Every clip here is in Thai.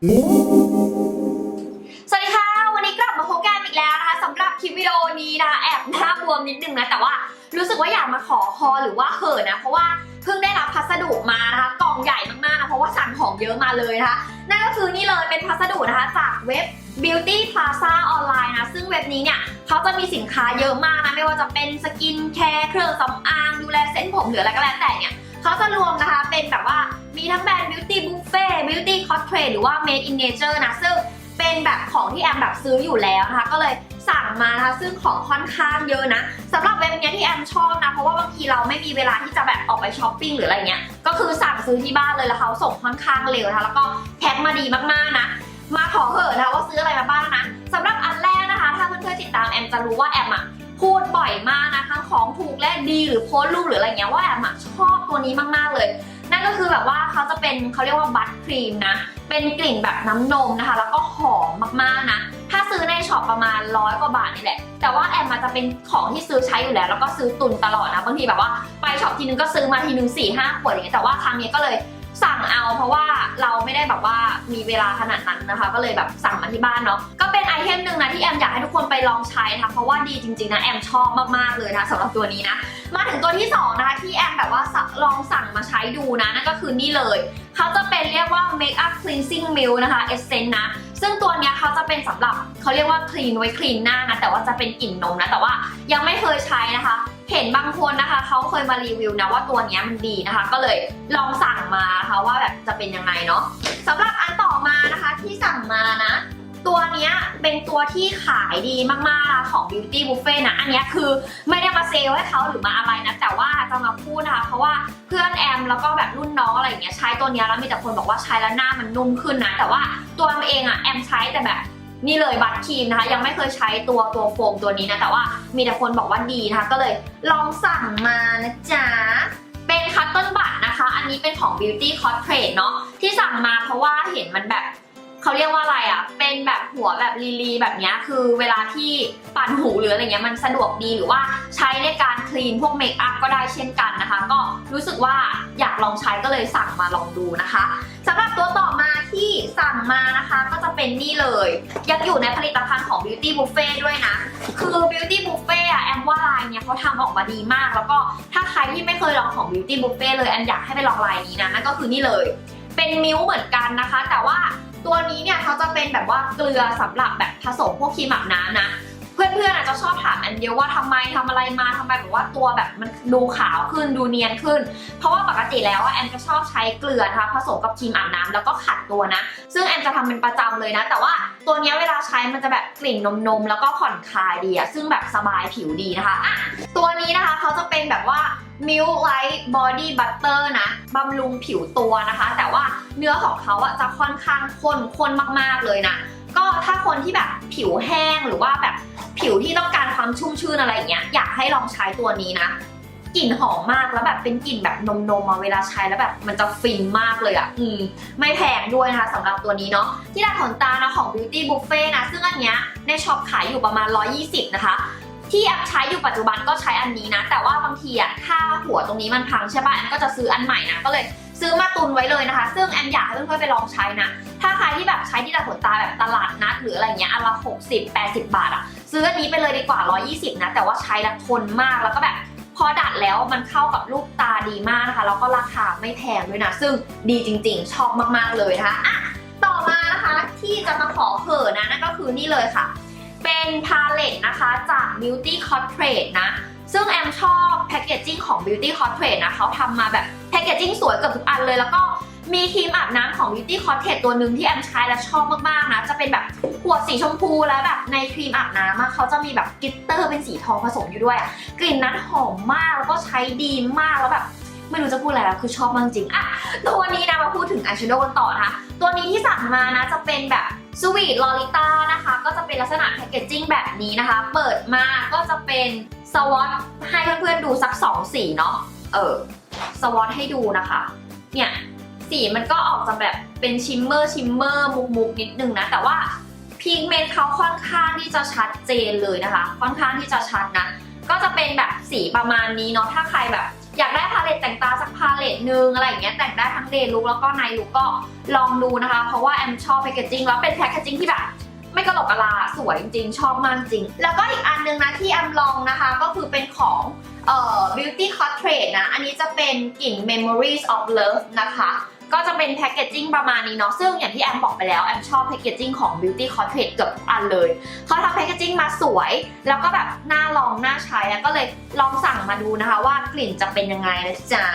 สวัสดีค่ะ วันนี้กลับมาพบกันอีกแล้วนะคะสำหรับคลิปวิดีโอนี้นะแอบหน้าบวมนิดนึงนะ แต่ว่ารู้สึกว่าอยากมาขอคอหรือว่าเขินนะ เพราะว่าเพิ่งได้รับพัสดุมานะคะกล่องใหญ่มากๆนะเพราะว่าสั่งของเยอะมาเลยนะคะนั่นก็คือนี่เลยเป็นพัสดุนะคะจากเว็บ Beauty Plaza ออนไลน์นะ ซึ่งเว็บนี้เนี่ยเขาจะมีสินค้าเยอะมากนะ ไม่ว่าจะเป็นสกินแคร์เครื่องสำอางดูแลเส้นผมหรืออะไรก็แล้วแต่เนี่ยเขาจะรวมนะคะเป็นแบบว่า มีทั้งแบรนด์ Beauty Buffet Beauty Cosplay หรือว่า Made in Nature นะ ซึ่งเป็นแบบของที่แอมแบบซื้ออยู่แล้วนะคะ ก็เลยสั่งมานะคะซึ่งของค่อนข้างเยอะนะสำหรับเว็บเนี้ยที่แอมชอบนะ เพราะว่าบางทีเราไม่มีเวลาที่จะแบบออกไปช้อปปิ้งหรืออะไรเงี้ย ก็คือสั่งซื้อที่บ้านเลยแล้วเขาส่งค่อนข้างเร็วนะคะ แล้วก็แพ็คมาดีมากๆนะ มาขอเหอะนะคะว่าซื้ออะไรมาบ้างนะสำหรับอันแรกนะคะ ถ้าเพื่อนๆติดตามแอมจะรู้ว่าแอมอะพูดบ่อยมากนะทั้งของถูกและดีหรือโพสต์รูปหรืออะไรเงี้ยว่าแอมอะชอบตัวนี้มากๆเลย นั่นก็คือแบบว่าเขาจะเป็นเขาเรียกว่าบัตครีมนะ เป็นกลิ่นแบบน้ำนมนะคะ แล้วก็หอมมากๆนะ ถ้าซื้อในช็อปประมาณร้อยกว่าบาทนี่แหละ แต่ว่าแอมอาจจะเป็นของที่ซื้อใช้อยู่แล้ว แล้วก็ซื้อตุนตลอดนะ บางทีแบบว่าไปช็อปทีนึงก็ซื้อมาทีนึงสี่ห้าขวดอย่างเงี้ย แต่ว่าครั้งนี้ก็เลย สั่งเอาเพราะว่าเราไม่ได้แบบว่ามีเวลาขนาดนั้นนะคะ ก็เลยแบบสั่งมาที่บ้านเนาะก็เป็นไอเทมหนึ่งนะที่แอมอยากให้ทุกคนไปลองใช้นะคะเพราะว่าดีจริงๆนะแอมชอบมากๆเลยนะสำหรับตัวนี้นะมาถึงตัวที่สองนะคะที่แอมแบบว่าลองสั่งมาใช้ดูนะนั่นก็คือนี่เลยเขาจะเป็นเรียกว่า Makeup Cleansing Milk นะคะ Essence นะซึ่งตัวนี้เขาจะเป็นสำหรับเขาเรียกว่าคลีนไว้คลีนหน้านะแต่ว่าจะเป็นกลิ่นนมนะแต่ว่ายังไม่เคยใช้นะคะ เห็นบางคนนะคะเขาเคยมารีวิวนะว่าตัวนี้มันดีนะคะ ก็เลยลองสั่งมานะคะว่าแบบจะเป็นยังไงเนาะสำหรับอันต่อมานะคะที่สั่งมานะ ตัวนี้เป็นตัวที่ขายดีมากๆของ Beauty Buffet นะ อันนี้คือไม่ได้มาเซลให้เขาหรือมาอะไรนะ แต่ว่าจะมาพูดนะคะ เพราะว่าเพื่อนแอมแล้วก็แบบรุ่นน้องอะไรอย่างเงี้ยใช้ตัวนี้แล้วมีแต่คนบอกว่าใช้แล้วหน้ามันนุ่มขึ้นนะ แต่ว่าตัวเองอะแอมใช้แต่แบบ นี่เลยบัตรครีมนะคะ ยังไม่เคยใช้ตัวตัวโฟมตัวนี้นะ แต่ว่ามีแต่คนบอกว่าดีนะคะ ก็เลยลองสั่งมานะจ๊ะ เป็นคัตเติ้ลบัตนะคะ อันนี้เป็นของ Beauty c o s p l a y เนาะที่สั่งมาเพราะว่าเห็นมันแบบ เขาเรียกว่าอะไรอะ่ะ เป็นแบบหัวแบบลีลีแบบนี้คือเวลาที่ปั่นหูหรืออะไรเงี้ยมันสะดวกดีหรือว่าใช้ในการคลีนพวกเมคอัพก็ได้เช่นกันนะคะ ก็รู้สึกว่าอยากลองใช้ก็เลยสั่งมาลองดูนะคะสำหรับตัวต่อมาที่สั่งมานะคะก็จะเป็นนี่เลย ยังอยู่ในผลิตภัณฑ์ของ Beauty Buffet ด้วยนะ คือ Beauty Buffet อะแอมว่าลายเนี่ยเขาทำออกมาดีมาก แล้วก็ถ้าใครที่ไม่เคยลองของ Beauty Buffet เลยแอมอยากให้ไปลองลายนี้นะนั่นก็คือนี่เลย เป็นมิ้วเหมือนกันนะคะ แต่ว่า ตัวนี้เนี่ยเขาจะเป็นแบบว่าเกลือสำหรับแบบผสมพวกครีมอาบน้ำนะ เพื่อนๆอาจจะชอบถามอันเดียวว่าทำไมทำอะไรมาทำไมแบบว่าตัวแบบมันดูขาวขึ้นดูเนียนขึ้น เพราะว่าปกติแล้วแอมจะชอบใช้เกลือนะคะผสมกับครีมอาบน้ำแล้วก็ขัดตัวนะ ซึ่งแอมจะทำเป็นประจำเลยนะ แต่ว่าตัวนี้เวลาใช้มันจะแบบกลิ่นนมๆแล้วก็ผ่อนคลายดีอะซึ่งแบบสบายผิวดีนะคะอะตัวนี้นะคะเขาจะเป็นแบบว่า Milk Light Body Butter นะบำรุงผิวตัวนะคะ แต่ว่าเนื้อของเขาอะจะค่อนข้างข้นข้นมากๆเลยนะ ก็ถ้าคนที่แบบผิวแห้งหรือว่าแบบผิวที่ต้องการความชุ่มชื่นอะไรเงี้ยอยากให้ลองใช้ตัวนี้นะกลิ่นหอมมากแล้วแบบเป็นกลิ่นแบบนมนมมาเวลาใช้แล้วแบบมันจะฟินมากเลยอะ่ะ อืม ไม่แพงด้วยนะคะสำหรับตัวนี้เนาะที่ดัดขนตานะของ Beauty Buffet นะ ซึ่งอันเนี้ยในช็อปขายอยู่ประมาณ 120 นะคะ ที่แอปใช้อยู่ปัจจุบันก็ใช้อันนี้นะ แต่ว่าบางทีอะถ้าหัวตรงนี้มันพังใช่ป่ะแอมก็จะซื้ออันใหม่นะก็เลยซื้อมาตุนไว้เลยนะคะ ซึ่งแอมอยากให้เพื่อนๆไปลองใช้นะ ถ้าใครที่แบบใช้ที่ดัดขนตาแบบตลาดนัดหรืออะไรเงี้ยอันละ 60 80 บาทอะซื้ออันนี้ไปเลยดีกว่า 120 นะ แต่ว่าใช้แล้วทนมากแล้วก็แบบพอดัดแล้วมันเข้ากับรูปตาดีมากนะคะ แล้วก็ราคาไม่แพงด้วยนะ ซึ่งดีจริงๆ ชอบมากๆเลยนะคะอะต่อมานะคะที่จะมาขอเขินนะนั่นก็คือนี่เลยค่ะ เป็นพาเลตนะคะจาก Beauty c o s p l a y นะ ซึ่งแอมชอบแพคเกจจิ้งของ Beauty c o s p l a y นะเขาทำมาแบบแพคเกจจิ้งสวยเกือบทุกอันเลย แล้วก็มีครีมอาบน้ำของ Beauty c o s p l a y ตัวหนึ่งที่แอมใช้แล้วชอบมากๆนะ จะเป็นแบบขวดสีชมพูแล้วแบบในครีมอาบน้ำเขาจะมีแบบกลิตเตอร์เป็นสีทองผสมอยู่ด้วย กลิ่นนั้นหอมมากแล้วก็ใช้ดีมากแล้วแบบไม่รู้จะพูดอะไรแล้วคือชอบมากจริงอะตัวนี้นะมาพูดถึงอายแชโดว์กันต่อนะคะ ตัวนี้ที่สั่งมานะจะเป็นแบบ สวีทลอริต้านะคะก็จะเป็นลักษณะแพคเกจจิ้งแบบนี้นะคะ เปิดมาก็จะเป็นสวอตให้เพื่อนๆดูสักสองสีเนาะเออสวอตให้ดูนะคะ เนี่ยสีมันก็ออกจะแบบเป็นชิมเมอร์ชิมเมอร์มุกมุกๆนิดนึงนะ แต่ว่าพิกเมนต์เขาค่อนข้างที่จะชัดเจนเลยนะคะ ค่อนข้างที่จะชัดนะ ก็จะเป็นแบบสีประมาณนี้เนาะถ้าใครแบบ อยากได้พาเลตแต่งตาสักพาเลตหนึ่งอะไรอย่างเงี้ยแต่งได้ทั้งเดย์ลุคแล้วก็ไนลุคก็ลองดูนะคะ เพราะว่าแอมชอบแพคเกจจิ้งแล้วเป็นแพคเกจจิ้งที่แบบไม่กระหลกกะลาสวยจริงชอบมากจริง แล้วก็อีกอันนึงนะที่แอมลองนะคะก็คือเป็นของเอ่อ beauty c o r t r a i t นะ อันนี้จะเป็นกลิ่น memories of love นะคะ ก็จะเป็นแพคเกจจิ้งประมาณนี้เนาะซึ่งอย่างที่แอมบอกไปแล้ว แอมชอบแพคเกจจิ้งของ beauty portrait เกือบทุกอันเลยเขาทำแพคเกจจิ้งมาสวย แล้วก็แบบน่าลองน่าใช้แล้วก็เลยลองสั่งมาดูนะคะว่ากลิ่นจะเป็นยังไงนะจ๊ะ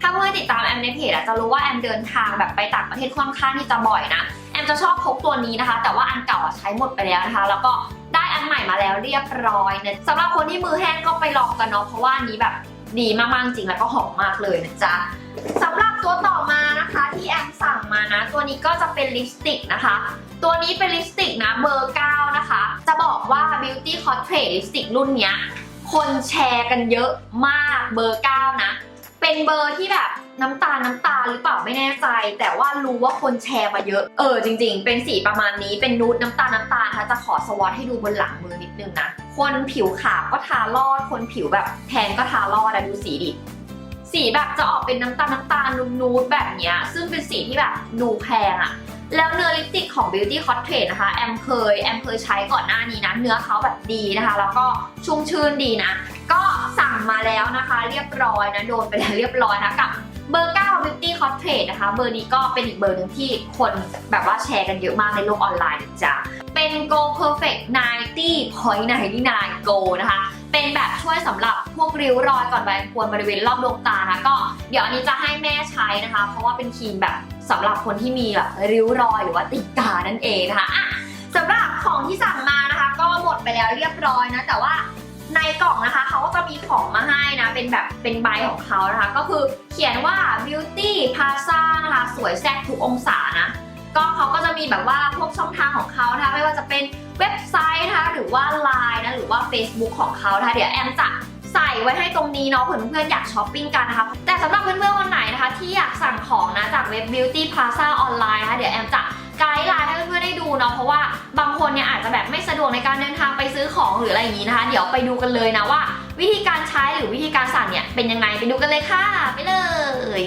ถ้าเพื่อติดตามแอมในเพจอะจะรู้ว่าแอมเดินทางแบบไปต่างประเทศค่อนข้างที่จะบ่อยนะแอมจะชอบพกตัวนี้นะคะ แต่ว่าอันเก่าอะใช้หมดไปแล้วนะคะ แล้วก็ได้อันใหม่มาแล้วเรียบร้อยนะสำหรับคนที่มือแห้งก็ไปลองกันเนาะเพราะว่าอันนี้แบบดีมากๆจริงแล้วก็หอมมากเลยนะจ๊ะสำหรับ ตัวต่อมานะคะที่แอมสั่งมานะ ตัวนี้ก็จะเป็นลิปสติกนะคะ ตัวนี้เป็นลิปสติกนะเบอร์ 9 นะคะ จะบอกว่า Beauty Portrait ลิปสติกรุ่นเนี้ย คนแชร์กันเยอะมากเบอร์ 9 นะ เป็นเบอร์ที่แบบน้ำตาลน้ำตาลหรือเปล่าไม่แน่ใจ แต่ว่ารู้ว่าคนแชร์มาเยอะเออจริง ๆ เป็นสีประมาณนี้เป็นนูดน้ำตาลน้ำตาลนะคะจะขอสวอตให้ดูบนหลังมือนิดนึงนะคนผิวขาวก็ทาลอด คนผิวแบบแทนก็ทาลอดนะดูสีดิ สีแบบจะออกเป็นน้ำตาลน้ำตาลนูดๆแบบเนี้ย ซึ่งเป็นสีที่แบบดูแพงอะแล้วเนื้อลิปสติกของ Beauty Portrait นะคะ แอมเคยแอมเคยใช้ก่อนหน้านี้นะ เนื้อเขาแบบดีนะคะ แล้วก็ชุ่มชื่นดีนะ ก็สั่งมาแล้วนะคะ เรียบร้อยนะ โดนไปแล้วเรียบร้อยนะกับเบอร์ 9 Beauty Portrait นะคะ เบอร์นี้ก็เป็นอีกเบอร์หนึ่งที่คนแบบว่าแชร์กันเยอะมากในโลกออนไลน์จ้ะเป็น Go Perfect 90.99 Go นะคะ เป็นแบบช่วยสำหรับพวกริ้วรอยก่อนใบควรบริเวณรอบดวงตานะก็เดี๋ยวอันนี้จะให้แม่ใช้นะคะ เพราะว่าเป็นครีมแบบสำหรับคนที่มีแบบริ้วรอยหรือว่าติดตานั่นเองนะคะอะสำหรับของที่สั่งมานะคะ ก็หมดไปแล้วเรียบร้อยนะ แต่ว่าในกล่องนะคะเขาก็จะมีของมาให้นะ เป็นแบบเป็นใบของเขานะคะ ก็คือเขียนว่า beauty plaza นะคะ สวยแซ่บทุกองศานะก็เขาก็จะมีแบบว่าพวกช่องทางของเขานะคะไม่ว่าจะเป็น เว็บไซต์นะคะหรือว่า Line นะหรือว่า Facebook ของเขานะคะเดี๋ยวแอมจะใส่ไว้ให้ตรงนี้เนาะเผื่อเพื่อนๆอยากช้อปปิ้งกันนะคะ แต่สำหรับเพื่อนๆคนไหนนะคะ ที่อยากสั่งของนะจากเว็บ Beauty Plaza ออนไลน์นะคะเดี๋ยวแอมจะไกด์ไลน์ให้เพื่อนๆได้ดูเนาะเพราะว่าบางคนเนี่ยอาจจะแบบไม่สะดวกในการเดินทางไปซื้อของหรืออะไรอย่างนี้นะคะ เดี๋ยวไปดูกันเลยนะว่า วิธีการใช้หรือวิธีการสั่งเนี่ยเป็นยังไงไปดูกันเลยค่ะ ไปเลย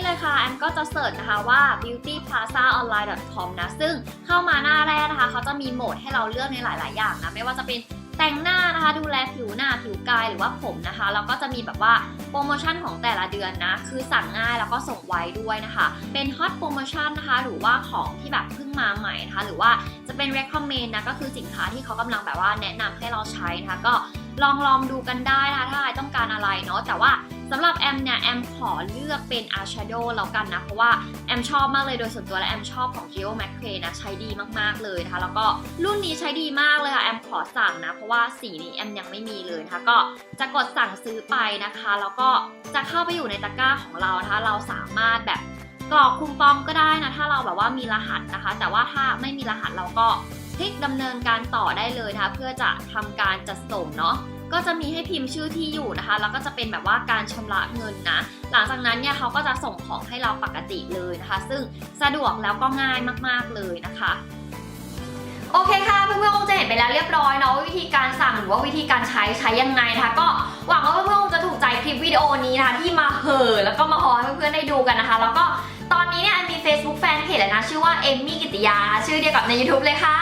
นี่เลยค่ะแอมก็จะเสิร์ชนะคะว่า beautyplazaonline.com นะ ซึ่งเข้ามาหน้าแรกนะคะ เขาจะมีโหมดให้เราเลือกในหลาย ๆ อย่างนะ ไม่ว่าจะเป็นแต่งหน้านะคะ ดูแลผิวหน้าผิวกายหรือว่าผมนะคะ แล้วก็จะมีแบบว่าโปรโมชั่นของแต่ละเดือนนะ คือสั่งง่ายแล้วก็ส่งไวด้วยนะคะ เป็นฮอตโปรโมชั่นนะคะ หรือว่าของที่แบบเพิ่งมาใหม่นะคะ หรือว่าจะเป็น recommend นะ ก็คือสินค้าที่เขากำลังแบบว่าแนะนำให้เราใช้นะคะ ก็ ลองลองดูกันได้นะคะถ้าใครต้องการอะไรเนาะแต่ว่าสำหรับแอมเนี่ยแอมขอเลือกเป็นอายแชโดว์แล้วกันนะ เพราะว่าแอมชอบมากเลยโดยส่วนตัวและแอมชอบของ Geo m a c r a e นะใช้ดีมากๆเลยนะคะ แล้วก็รุ่นนี้ใช้ดีมากเลยค่ะแอมขอสั่งนะ เพราะว่าสีนี้แอมยังไม่มีเลยนะคะก็จะกดสั่งซื้อไปนะคะ แล้วก็จะเข้าไปอยู่ในตะกร้าของเรานะคะ เราสามารถแบบกรอกคูปองก็ได้นะ ถ้าเราแบบว่ามีรหัสนะคะ แต่ว่าถ้าไม่มีรหัสเราก็ ลิกดำเนินการต่อได้เลยนะคะเพื่อจะทำการจัดส่งเนาะก็จะมีให้พิมพ์ชื่อที่อยู่นะคะ แล้วก็จะเป็นแบบว่าการชำระเงินนะ หลังจากนั้นเนี่ยเขาก็จะส่งของให้เราปกติเลยนะคะ ซึ่งสะดวกแล้วก็ง่ายมากๆเลยนะคะโอเคค่ะเพื่อนๆคงจะเห็นไปแล้วเรียบร้อยเนาะวิธีการสั่งหรือว่าวิธีการใช้ใช้ยังไงนะคะ ก็หวังว่าเพื่อนๆคงจะถูกใจคลิปวิดีโอนี้นะคะที่มาเห่อแล้วก็มาฮอให้เพื่อนๆได้ดูกันนะคะ แล้วก็ ตอนนี้เนี่ยมี Facebook Fanpage แล้วนะ ชื่อว่าเอมมี่กิติยา ชื่อเดียวกับใน YouTube เลยค่ะ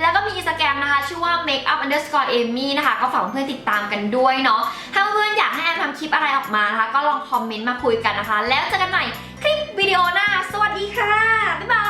แล้วก็มีอินสตาแกรมนะคะ ชื่อว่า makeup underscore amy นะคะ ก็ฝากเพื่อนติดตามกันด้วยเนาะถ้าเพื่อนอยากให้แอมทำคลิปอะไรออกมานะคะ ก็ลองคอมเมนต์มาคุยกันนะคะ แล้วเจอกันใหม่คลิปวิดีโอหน้า สวัสดีค่ะ บ๊ายบาย